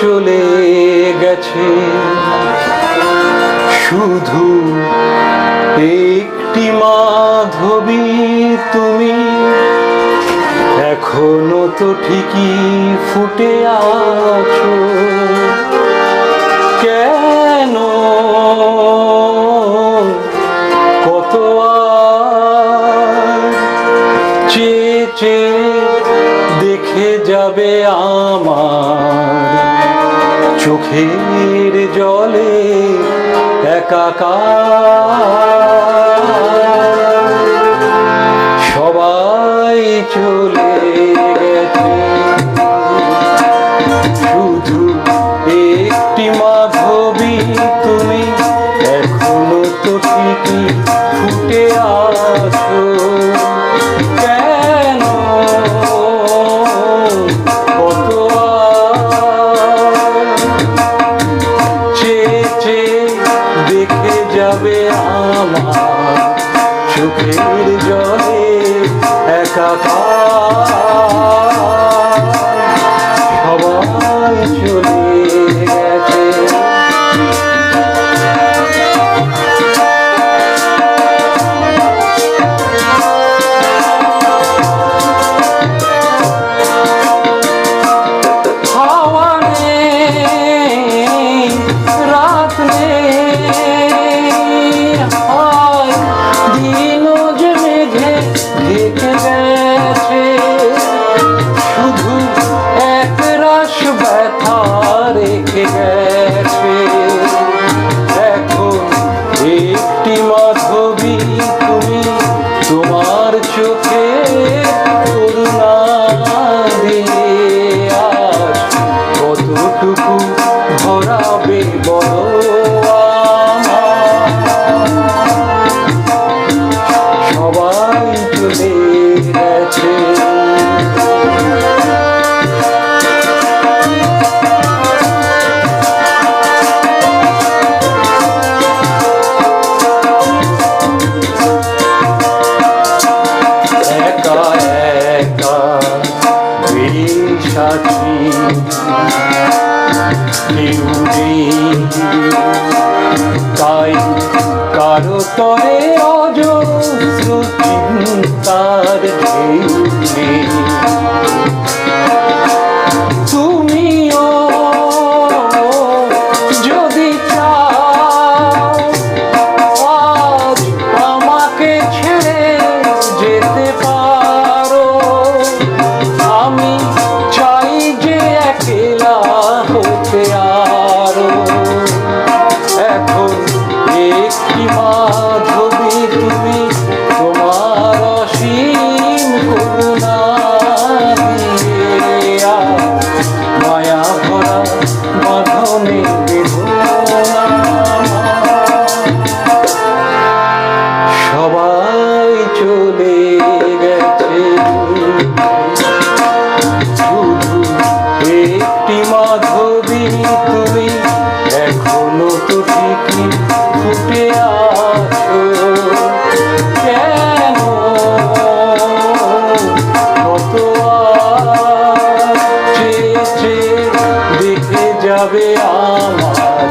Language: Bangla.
চলে গেছে। শুধু একটি মাধবী তুমি। এখনও তো ঠিকই ফুটে আছো। যাবে আমার। চোখের জলে একাকার। সবাই চলে গেছে। শুধু একটি তুমি এখনও চোখের জলে একাকার। তুমি তোমার চোখে কেউ তাই কারও তরে অজস্র আরও। এখন একটি মাধবী তুমি তোমার অসীম করুণা সবাই চলে গেছে। ছুটে আসো কেন? কত দেখে যাবে আমার